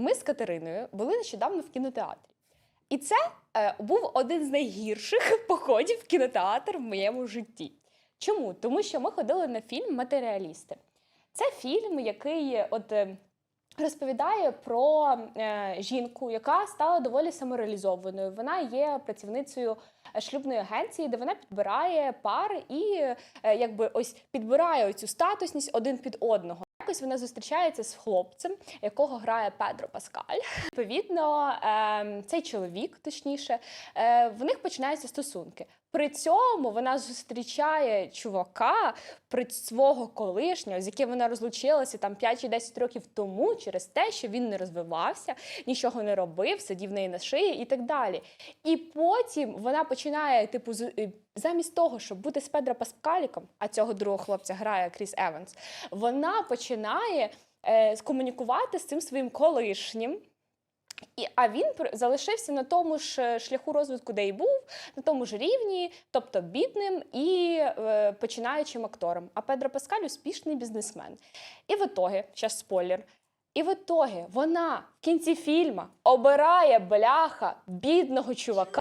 Ми з Катериною були нещодавно в кінотеатрі. І це е, був один з найгірших походів в кінотеатр в моєму житті. Чому? Тому що ми ходили на фільм Матеріалісти. Це фільм, який от. е, Розповідає про е, жінку, яка стала доволі самореалізованою. Вона є працівницею е, шлюбної агенції, де вона підбирає пари і е, якби ось підбирає цю статусність один під одного. Якось вона зустрічається з хлопцем, якого грає Педро Паскаль. Відповідно, ем, цей чоловік, точніше, е, в них починаються стосунки. При цьому вона зустрічає чувака при свого колишнього, з яким вона розлучилася там 5 чи 10 років тому, через те, що він не розвивався, нічого не робив, сидів в неї на шиї і так далі. І потім вона починає, типу, е, замість того, щоб бути з Педро Паскаліком, а цього другого хлопця грає Кріс Еванс, вона починає починає е, скомунікувати з цим своїм колишнім. І, А він залишився на тому ж е, шляху розвитку, де й був, на тому ж рівні, тобто бідним і е, починаючим актором. А Педро Паскаль успішний бізнесмен. І в ітоги, зараз спойлер. І в ітогі вона в кінці фільму обирає бляха бідного чувака.